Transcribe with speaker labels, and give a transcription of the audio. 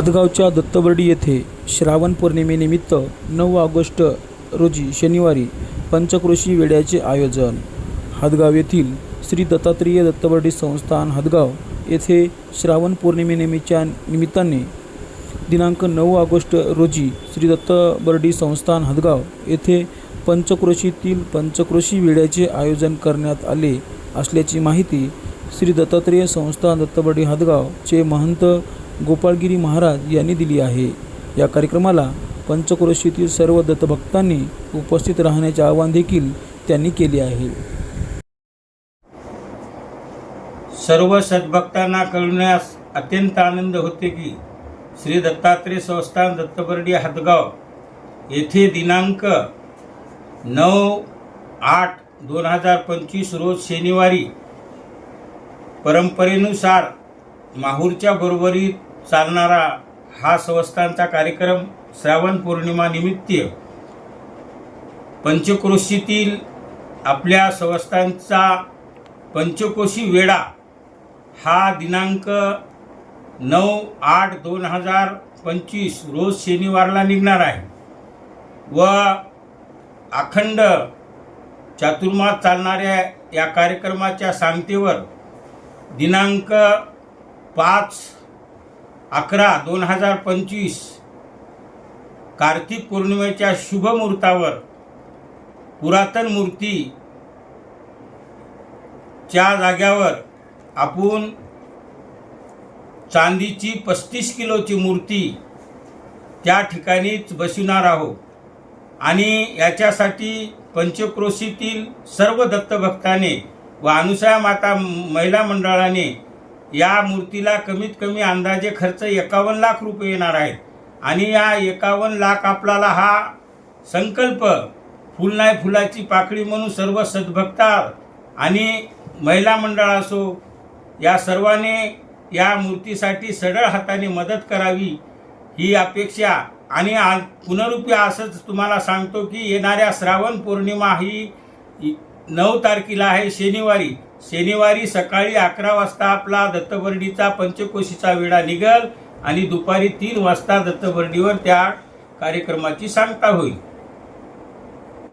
Speaker 1: हादगावच्या दत्तबर्डी येथे श्रावण पौर्णिमेनिमित्त नऊ ऑगस्ट रोजी शनिवारी पंचक्रोशी वेड्याचे आयोजन. हादगाव येथील श्री दत्तात्रेय दत्तबर्डी संस्थान हादगाव येथे श्रावण पौर्णिमेनिमित्तच्या निमित्ताने दिनांक नऊ ऑगस्ट रोजी श्री दत्तबर्डी संस्थान हदगाव येथे पंचक्रोशीतील पंचक्रोशी वेड्याचे आयोजन करण्यात आले असल्याची माहिती श्री दत्तात्रेय संस्थान दत्तबर्डी हदगावचे महंत गोपाळगिरी महाराज यांनी दिली आहे. या कार्यक्रमाला पंचक्रोशीतील सर्व दत्तभक्तांनी उपस्थित राहण्याचे आवाहन देखील त्यांनी केले आहे.
Speaker 2: सर्व सद्भक्तांना कळण्यास अत्यंत आनंद होते की श्री दत्तात्रेय संस्थान दत्तबर्डी हदगाव येथे दिनांक नऊ आठ दोन हजार पंचवीस रोज शनिवारी परंपरेनुसार माहूरच्या बरोबरीत चालणारा हा संस्थानचा कार्यक्रम श्रावण पौर्णिमानिमित्त पंचक्रोशीतील आपल्या संस्थांचा पंचकोशी वेळा हा दिनांक नऊ आठ दोन हजार पंचवीस रोज शनिवारला निघणार आहे. व अखंड चातुर्मास चालणाऱ्या या कार्यक्रमाच्या सांगतेवर दिनांक पाच अकरा दोन हजार पंचवीस कार्तिक पौर्णिमेच्या शुभमुहूर्तावर पुरातन मूर्तीच्या जाग्यावर आपण चांदीची पस्तीस किलोची मूर्ती त्या ठिकाणीच बसविणार आहोत. आणि याच्यासाठी पंचक्रोशीतील सर्व दत्तभक्ताने व अनुसया माता महिला मंडळाने या मूर्तीला कमीत कमी अंदाजे खर्च एकावन्न लाख रुपये येणार आहेत. आणि या एकावन्न लाख आपल्याला हा संकल्प फुल नाही फुलाची पाकळी म्हणून सर्व सद्भक्ता आणि महिला मंडळ असो या सर्वांनी या मूर्तीसाठी सरळ हाताने मदत करावी ही अपेक्षा. आणि आ पुनरुपी असंच तुम्हाला सांगतो की येणाऱ्या श्रावण पौर्णिमा ही नऊ तारखेला आहे शनिवारी. शनिवारी सकाळी अकरा वाजता आपला दत्तबर्डीचा पंचकोशीचा वेळा निघल आणि दुपारी तीन वाजता दत्तबर्डीवर त्या कार्यक्रमाची सांगता होईल.